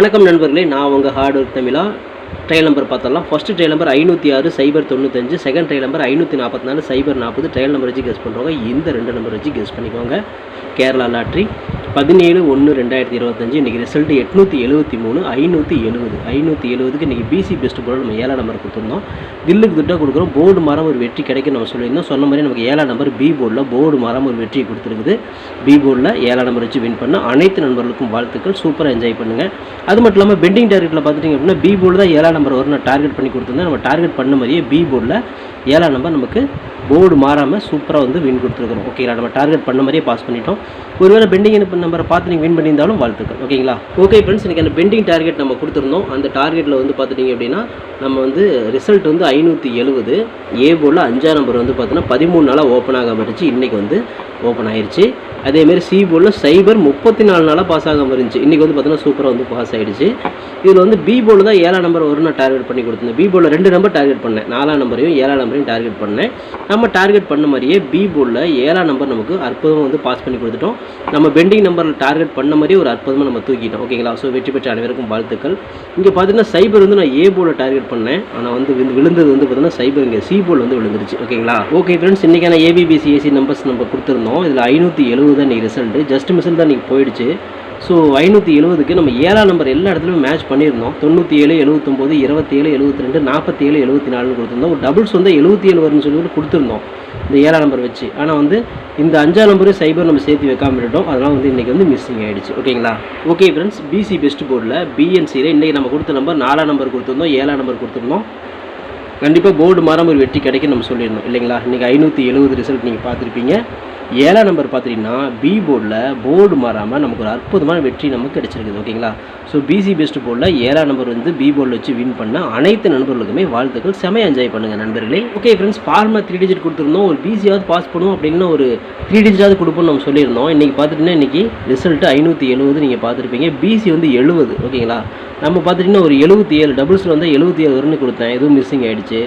வணக்கம் நண்பர்களே நான் உங்கள் ஹார்ட் ஒர்க் தமிழா. ட்ரையல் நம்பர் பார்த்தலாம் ஃபஸ்ட்டு ட்ரையல் நம்பர் ஐநூற்றி ஆறு சைபர் தொண்ணூத்தஞ்சு. செகண்ட் ட்ரையல் நம்பர் ஐநூற்றி நாற்பத்தி நாலு சைபர் நாற்பது. ட்ரையல் நம்பர் வச்சு கெஸ் பண்ணுறவங்க இந்த ரெண்டு நம்பர் வச்சு கெஸ் பண்ணிக்கோங்க. கேரளா லாட்ரி பதினேழு ஒன்று ரெண்டாயிரத்தி இருபத்தஞ்சு. இன்றைக்கி ரிசல்ட் எட்நூற்றி எழுபத்தி மூணு ஐநூற்றி எழுபது ஐநூற்றி எழுபதுக்கு இன்றைக்கி பிசி பெஸ்ட் போர்டு நம்ம ஏழாம் நம்பர் கொடுத்துருந்தோம். தில்லுக்கு துட்டாக கொடுக்குறோம். போர்டு மரம் ஒரு வெற்றி கிடைக்கும் நம்ம சொல்லியிருந்தோம். சொன்ன மாதிரி நமக்கு ஏழாம் நம்பர் பி போர்டில் போர்டு மரம் ஒரு வெற்றியை கொடுத்துருக்குது. பி போர்டில் ஏழாம் நம்பர் வச்சு வின் பண்ண அனைத்து நண்பர்களுக்கும் வாழ்த்துக்கள். சூப்பராக என்ஜாய் பண்ணுங்கள் அது மட்டும் இல்லாமல் பெண்டிங் டார்கெட்டில் பார்த்துட்டிங்க அப்படின்னா பி போர்டு தான் ஏழாம் நம்பர் வரும் நான் டார்கெட் பண்ணி கொடுத்துருந்தேன். நம்ம டார்கெட் பண்ண மாதிரியே பி போர்டில் ஏழாம் நம்பர் நமக்கு போர்டு மாறாமல் சூப்பராக வந்து வின் கொடுத்துருக்குறோம். ஓகேங்களா நம்ம டார்கெட் பண்ண மாதிரியே பாஸ் பண்ணிட்டோம். ஒருவேளை பெண்டிங் நம்பரை பார்த்து நீங்கள் வின் பண்ணியிருந்தாலும் வாழ்த்துக்கள். ஓகேங்களா? ஓகே ஃப்ரெண்ட்ஸ் இன்றைக்கி அந்த பெண்டிங் டார்கெட் நம்ம கொடுத்துருந்தோம். அந்த டார்கெட்டில் வந்து பார்த்துட்டிங்க அப்படின்னா நம்ம வந்து ரிசல்ட் வந்து ஐநூற்றி எழுபது ஏ போர்டில் அஞ்சாம் நம்பர் வந்து பார்த்தீங்கன்னா பதிமூணு நாளாக ஓப்பன் ஆக இருந்துச்சு. இன்றைக்கி வந்து ஓப்பன் ஆயிடுச்சு அதேமாரி சி போர்டில் சைபர் முப்பத்தி நாலு நாளாக பாஸ் ஆகாமல் இருந்துச்சு. இன்றைக்கி வந்து பார்த்தீங்கன்னா சூப்பராக வந்து பாஸ் ஆகிடுச்சு இதில் வந்து பி போர்டில் தான் ஏழாம் நம்பர் வரும் நான் டார்கெட் பண்ணி கொடுத்தேன். பி போர்டில் ரெண்டு நம்பர் டார்கெட் பண்ணேன். நாலாம் நம்பரையும் ஏழாம் நம்பரையும் டார்கெட் பண்ணேன். நம்ம டார்கெட் பண்ண மாதிரியே பி போர்டில் ஏழாம் நம்பர் நமக்கு அற்புதமாக வந்து பாஸ் பண்ணி கொடுத்துட்டோம். நம்ம பெண்டிங் நம்பரில் டார்கெட் பண்ண மாதிரியே ஒரு அற்புதமாக நம்ம தூக்கிட்டோம். ஓகேங்களா ஸோ வெற்றி பெற்ற அனைவருக்கும் வாழ்த்துக்கள். இங்கே பார்த்தீங்கன்னா சைபர் வந்து நான் ஏ போர்டில் டார்கெட் பண்ணேன். ஆனால் வந்து விழுந்தது வந்து பார்த்தீங்கன்னா சைபர் இங்கே சி போர்டில் வந்து விழுந்துருச்சு. ஓகேங்களா ஓகே ஃப்ரெண்ட்ஸ் இன்றைக்கான ஏபிபிசி நம்பர்ஸ் நம்ம கொடுத்துருந்தோம். இதில் ஐநூற்றி எழுபது தான் நீ ரிசல்ட்டு ஜஸ்ட் மிஸ்ஸில் தான் நீங்கள் போயிடுச்சு. ஸோ ஐநூற்றி எழுபதுக்கு நம்ம ஏழாம் நம்பர் எல்லா இடத்துலையும் மேட்ச் பண்ணியிருந்தோம். தொண்ணூற்றி ஏழு எழுபத்தொம்போது இருபத்தி ஏழு எழுபத்தி ரெண்டு நாற்பத்தி ஏழு எழுபத்தி நாலுன்னு கொடுத்துருந்தோம். ஒரு டபுள்ஸ் வந்து எழுபத்தி ஏழு வரும்னு சொல்லிட்டு கொடுத்துருந்தோம். இந்த ஏழாம் நம்பர் வச்சு. ஆனால் வந்து இந்த அஞ்சாம் நம்பரும் சைபர் நம்ம சேர்த்து வைக்காம விட்டுட்டோம். அதெல்லாம் வந்து இன்றைக்கி வந்து மிஸ்ஸிங் ஆகிடுச்சு ஓகேங்களா? ஓகே ஃப்ரெண்ட்ஸ் பிசி பெஸ்ட் போர்டில் பிஎன்சியில் இன்றைக்கி நம்ம கொடுத்த நம்பர் நாலாம் நம்பர் கொடுத்துருந்தோம். ஏழாம் நம்பர் கொடுத்துருந்தோம். கண்டிப்பாக போர்டு மாறாமல் ஒரு வெற்றி கிடைக்கும் நம்ம சொல்லியிருந்தோம். இல்லைங்களா? இன்றைக்கி ஐநூற்றி எழுபது ரிசல்ட் நீங்கள் பார்த்துருப்பீங்க. ஏழாம் நம்பர் பார்த்தீங்கன்னா பி போர்டில் போர்டு மாறாமல் நமக்கு ஒரு அற்புதமான வெற்றி நமக்கு கிடைச்சிருக்குது ஓகேங்களா ஸோ பிசி பெஸ்ட் போர்டில் ஏழாம் நம்பர் வந்து பி போர்டில் வச்சு வின் பண்ண அனைத்து நண்பர்களுக்குமே வாழ்த்துக்கள். செமையாக என்ஜாய் பண்ணுங்கள் நண்பர்களே. ஓகே ஃப்ரெண்ட்ஸ் ஃபார்மா த்ரீ டிஜிட் கொடுத்துருந்தோம். ஒரு பிசியாவது பாஸ் பண்ணுவோம் அப்படின்னு ஒரு த்ரீ டிஜிட்டாவது கொடுப்போம்னு நம்ம சொல்லியிருந்தோம். இன்றைக்கி பார்த்துட்டிங்கன்னா இன்றைக்கி ரிசல்ட்டு ஐநூற்றி எழுபது நீங்கள் பார்த்துருப்பீங்க. பிசி வந்து எழுபது ஓகேங்களா நம்ம பார்த்துட்டிங்கன்னா ஒரு எழுபத்தி ஏழு டபுள்ஸில் வந்து எழுபத்தி ஏழு வரும்னு கொடுத்தேன். எதுவும் மிஸ்ஸிங் ஆகிடுச்சு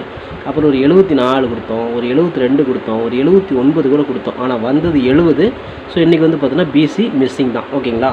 அப்புறம் ஒரு எழுபத்தி நாலு கொடுத்தோம். ஒரு எழுபத்தி ரெண்டு கொடுத்தோம். ஒரு எழுபத்தி ஒன்பது கூட கொடுத்தோம். ஆனால் வந்தது எழுபது ஸோ இன்றைக்கி வந்து பார்த்தோன்னா பிசி மிஸ்ஸிங் தான். ஓகேங்களா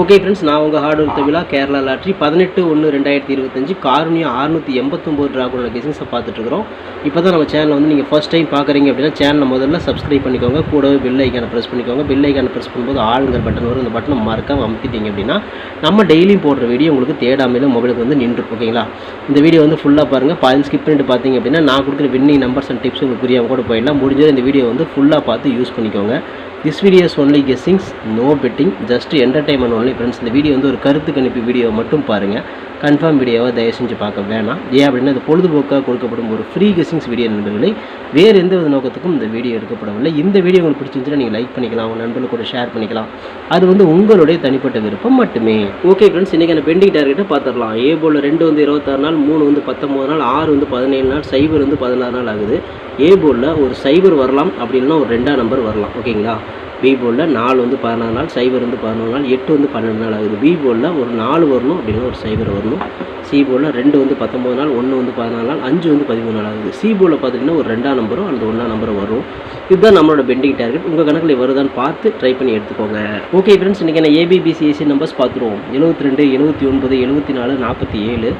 ஓகே ஃப்ரெண்ட்ஸ் நான் உங்கள் ஹார்ட் ஒர்க் தமிழா கேரளா லாட்ரி பதினெட்டு ஒன்று ரெண்டாயிரத்தி இருபத்தஞ்சு காரணியம் அறுநூற்றி எண்பத்தொம்போது ரூபாக்குள்ள பிஸ்னஸை பார்த்துட்ருக்குறோம். இப்போ தான் நம்ம சேனலை வந்து நீங்கள் ஃபஸ்ட் டைம் பார்க்குறீங்க அப்படின்னா சேனலை முதல்ல சப்ஸ்கிரைப் பண்ணிக்கோங்க. கூடவே பெல் ஐக்கானை ப்ரெஸ் பண்ணிக்கோங்க. பெல் ஐக்கானை ப்ரெஸ் பண்ணும்போது ஆளுங்கிற பட்டன் வரும். இந்த பட்டனை மறக்காம அமுத்திட்டீங்க அப்படின்னா நம்ம டெய்லியும் போடுற வீடியோ உங்களுக்கு தேடாமையில மொபைலுக்கு வந்து நின்று ஓகேங்களா இந்த வீடியோ வந்து ஃபுல்லாக பாருங்கள் பாதி ஸ்கிப் பண்ணிட்டு பார்த்தீங்க அப்படின்னா நான் கொடுக்குற வின்னிங் நம்பர்ஸ் அண்ட் டிப்ஸ் உங்களுக்கு புரியாமல் கூட போயிடலாம். முடிஞ்சது இந்த வீடியோ வந்து ஃபுல்லாக பார்த்து யூஸ் பண்ணிக்கோங்க. This videos only guessings no betting just entertainment only friends இந்த வீடியோ வந்து ஒரு கருத்து கணிப்பு வீடியோ மட்டும் பாருங்கள் கன்ஃபார்ம் வீடியோவை தயவு செஞ்சு பார்க்க வேணாம். ஏன் அப்படின்னா இது பொழுதுபோக்காக கொடுக்கப்படும் ஒரு ஃப்ரீ கெஸ்ஸிங்ஸ் வீடியோ நண்பர்களே வேறு எந்த வித நோக்கத்துக்கும் இந்த வீடியோ எடுக்கப்படவில்லை. இந்த வீடியோ உங்களுக்கு பிடிச்சிருந்துச்சுன்னா நீங்கள் லைக் பண்ணிக்கலாம். உங்கள் நண்பர்கள் கூட ஷேர் பண்ணிக்கலாம். அது வந்து உங்களுடைய தனிப்பட்ட விருப்பம் மட்டுமே. ஓகே ஃப்ரெண்ட்ஸ் இன்றைக்கான பெண்டிங் டார்கெட்டை பார்த்துடலாம். ஏ போல் ரெண்டு வந்து இருபத்தாறு நாள் மூணு வந்து பத்தொம்போது நாள் ஆறு வந்து பதினேழு நாள் சைபர் வந்து பதினாறு நாள் ஆகுது. ஏ போலில் ஒரு சைபர் வரலாம். அப்படின்னா ஒரு ரெண்டாம் நம்பர் வரலாம். ஓகேங்களா பி போர்டில் நாலு வந்து பதினாறு நாள் சைபர் வந்து பதினொரு நாள் எட்டு வந்து பன்னெண்டு நாள் ஆகுது. பி போர்டில் ஒரு நாலு வரணும் அப்படின்னா ஒரு சைபர் வரணும். சி போர்டில் ரெண்டு வந்து பத்தொம்பது நாள் ஒன்று வந்து பதினாலு நாள் அஞ்சு வந்து பதிமூணு நாள் ஆகுது. சி போர்டில் பார்த்தீங்கன்னா ஒரு ரெண்டாம் நம்பரும் அந்த ஒன்றாம் நம்பரும் வரும். இதுதான் நம்மளோட பெண்டிங் டார்கெட் உங்கள் கணக்கில் வருதான்னு பார்த்து ட்ரை பண்ணி எடுத்துக்கோங்க. ஓகே ஃப்ரெண்ட்ஸ் இன்றைக்கி நான் ஏபிபிசிஎஸ்சி நம்பர்ஸ் பார்த்துருவோம் எழுபத்தி ரெண்டு எழுபத்தி ஒன்பது எழுபத்தி நாலு நாற்பத்தி ஏழு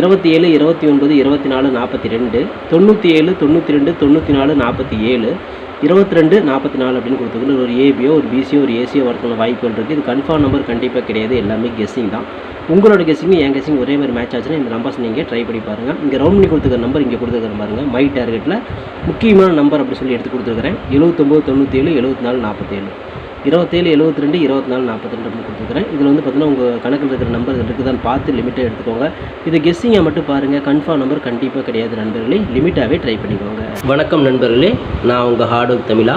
இருபத்தி ஏழு இருபத்தி ஒன்பது இருபத்தி நாலு நாற்பத்தி ரெண்டு தொண்ணூற்றி ஏழு தொண்ணூற்றி ரெண்டு தொண்ணூற்றி நாலு நாற்பத்தி ஏழு இருபத்தி ரெண்டு நாற்பத்தி நாலு அப்படின்னு கொடுத்துருக்கு ஒரு ஏபியோ ஒரு பிசியோ ஒரு ஏசியோ வரதுக்கான வாய்ப்புகள் இருக்குது இது கன்ஃபார்ம் நம்பர் கண்டிப்பாக கிடையாது. எல்லாமே கெஸ்ஸிங் தான். உங்களோட கெஸ்ஸிங் என் கெஸ்ஸிங் ஒரே மாதிரி மேட்ச் ஆச்சுன்னா இந்த நம்பர்ஸ் நீங்கள் ட்ரை பண்ணி பாருங்கள் இங்கே ரவுண்ட் பண்ணி கொடுத்துருக்க நம்பர் இங்கே கொடுத்துருக்க பாருங்க. மை டார்கெட்டில் முக்கியமான நம்பர் அப்படி சொல்லி எடுத்து கொடுத்துருக்குறேன். எழுபத்தொம்போது தொண்ணூற்றி ஏழு எழுபத்தி நாலு நாற்பத்தேழு. இருபத்தேழு எழுபத்தி ரெண்டு இருபத்தி நாலு நாற்பத்தி ரெண்டு கொடுத்துருக்குறேன். இதில் வந்து பார்த்தீங்கன்னா உங்கள் கணக்கில் இருக்கிற நம்பர் இருக்குதான்னு பார்த்து லிமிட்டாக எடுத்துக்கோங்க. இது கெஸ்ஸிங்கை மட்டும் பாருங்கள் கன்ஃபார்ம் நம்பர் கண்டிப்பாக கிடையாது நண்பர்களே. லிமிட்டாகவே ட்ரை பண்ணிக்கோங்க. வணக்கம் நண்பர்களே. நான் உங்கள் ஹார்ட் ஒர்க் தமிழா.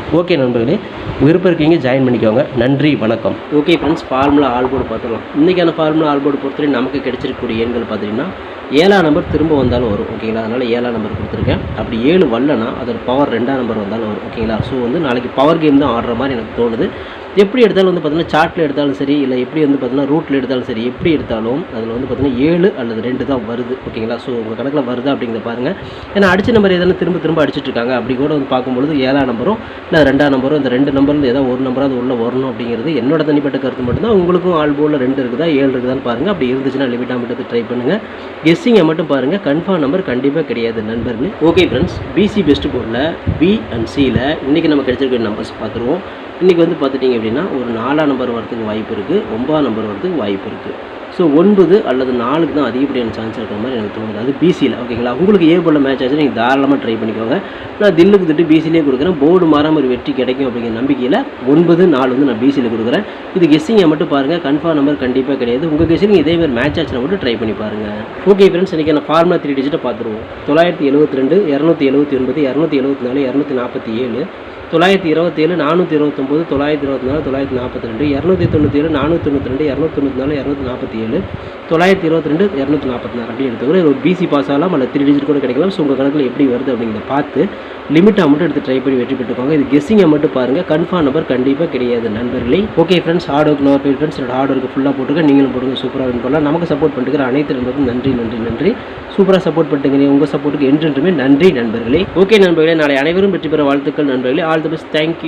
ஓகே நண்பர்களே விருப்பம் இருக்கீங்க ஜாயின் பண்ணிக்கோங்க. நன்றி வணக்கம். ஓகே ஃப்ரெண்ட்ஸ் ஃபார்முலா ஆல்போர்டு பார்த்துக்கலாம் இன்றைக்கான ஃபார்முலா ஆல்போர்டு பொறுத்தவரை நமக்கு கிடைச்சிருக்கக்கூடிய எண்கள் பார்த்தீங்கன்னா ஏழாம் நம்பர் திரும்ப வந்தாலும் வரும் ஓகேங்களா அதனால் ஏழாம் நம்பர் கொடுத்துருக்கேன். அப்படி ஏழு வரலனா அதோட பவர் ரெண்டாம் நம்பர் வந்தாலும் வரும் ஓகேங்களா ஸோ வந்து நாளைக்கு பவர் கேம் தான் ஆடுற மாதிரி எனக்கு தோணுது. எப்படி எடுத்தாலும் வந்து பார்த்தீங்கன்னா சார்ட்டில் எடுத்தாலும் சரி இல்லை எப்படி வந்து பார்த்தீங்கன்னா ரூட்டில் எடுத்தாலும் சரி எப்படி எடுத்தாலும் அதில் வந்து பார்த்தீங்கன்னா ஏழு அல்லது ரெண்டு தான் வருது. ஓகேங்களா ஸோ உங்கள் கணக்கில் வருதா அப்படிங்கிறத பாருங்கள் ஏன்னா அடிச்ச நம்பர் எதனா திரும்ப திரும்ப அடிச்சிட்டு இருக்காங்க. அப்படி கூட வந்து பார்க்கும்பொழுது ஏழாம் நம்பரும் இல்லை ரெண்டாம் நம்பரும் இந்த ரெண்டு நம்பர்லேருந்து ஏதாவது ஒரு நம்பராவது உள்ளே வரணும் அப்படிங்கிறது என்னோட தனிப்பட்ட கருத்து மட்டும்தான். உங்களுக்கும் ஆல் போர்டில் ரெண்டு இருக்குதா ஏழு இருக்குதான்னு பாருங்கள் அப்படி இருந்துச்சுன்னா லிமிட்டாக மட்டும் ட்ரை பண்ணுங்கள் கெஸ்ஸிங்கை மட்டும் பாருங்கள் கன்ஃபார்ம் நம்பர் கண்டிப்பாக கிடையாது நண்பர்களே. ஓகே ஃப்ரெண்ட்ஸ் பிசி பெஸ்ட் போர்டில் பி அண்ட் சியில் இன்றைக்கி நம்ம கிடைச்சிருக்க நம்பர்ஸ் பார்த்துருவோம். இன்றைக்கி வந்து பார்த்துட்டிங்க அப்படின்னா ஒரு நாலாம் நம்பர் வரதுக்கு வாய்ப்பு இருக்குது ஒன்பதாம் நம்பர் வரதுக்கு வாய்ப்பு இருக்குது ஸோ ஒன்பது அல்லது நாலுக்கு தான் அதிகப்படியான சான்ஸ் இருக்கிற மாதிரி எனக்கு தோணுது. அது பிசியில் ஓகேங்களா உங்களுக்கு ஏ போல மேட்ச் ஆச்சு நீங்கள் தாராளமாக ட்ரை பண்ணிக்கோங்க. நான் தில்லுக்கு திட்டு பிசிலே கொடுக்குறேன். போர்டு மாறாமல் ஒரு வெற்றி கிடைக்கும் அப்படிங்கிற நம்பிக்கையில் ஒன்பது நாலு வந்து நான் பிசியில் கொடுக்குறேன். இது கெஸ்ஸிங்கை மட்டும் பாருங்கள் கன்ஃபார்ம் நம்பர் கண்டிப்பாக கிடையாது. உங்கள் கெஸ்ஸிங் இதே மாதிரி மேட்ச் ஆச்சுனா மட்டும் ட்ரை பண்ணி பாருங்கள் ஓகே ஃப்ரெண்ட்ஸ் இன்றைக்கி நான் ஃபார்முலா த்ரீ டிஜிட்டை பார்த்துருவோம். தொள்ளாயிரத்தி எழுபத்தி ரெண்டு இரநூத்தி எழுபத்தி ஒன்பது இரநூத்தி எழுபத்தி நாலு இரநூத்தி நாற்பத்தி ஏழு தொள்ளாயிரத்தி இருபத்தேழு நானூற்றி இருபத்தொம்போது தொள்ளாயிரத்தி இருபத்தி நாலு தொள்ளாயிரத்தி நாற்பத்தி ரெண்டு இரநூத்தி தொண்ணூற்றி ஏழு நானூற்றி தொண்ணூற்றி ரெண்டு இரநூத்தி தொண்ணூற்றி நாலு இரநூத்தி நாற்பத்தி ஏழு. தொள்ளாயிரத்தி இருபத்தி ரெண்டு இரநூத்தி நாற்பத்தி நாலு அப்படின்னு எடுத்துக்கிறோம் ஒரு பிசி பாஸ் ஆகலாம் அல்ல த்ரீ டிஜிட் கூட கிடைக்கலாம். ஸோ உங்கள் கணக்கில் எப்படி வருது அப்படிங்கிறத பார்த்து லிமிட்டாக மட்டும் எடுத்து ட்ரை பண்ணி வெற்றி பெற்றுக்கோங்க. இது கெஸ்ஸிங்கை மட்டும் பாருங்கள் கன்ஃபார்ம் நம்பர் கண்டிப்பாக கிடையாது நண்பர்களே. Okay friends hard work no pair friends என்னோட ஹார்ட் ஒர்க்கு ஃபுல்லாக போட்டுருக்க நீங்களும் போடுங்க. சூப்பராக வின் பண்ணலாம். நமக்கு சப்போர்ட் பண்ணிக்கிற அனைத்து நண்பருக்கும் நன்றி நன்றி. நன்றி சூப்பராக சப்போர்ட் பண்ணுங்க உங்கள் சப்போர்ட்டுக்கு என்றென்றுமே நன்றி நண்பர்களே. ஓகே நண்பர்களே. நாளை அனைவரும் வெற்றி பெற வாழ்த்துக்கள் நண்பர்களே. All the best thank you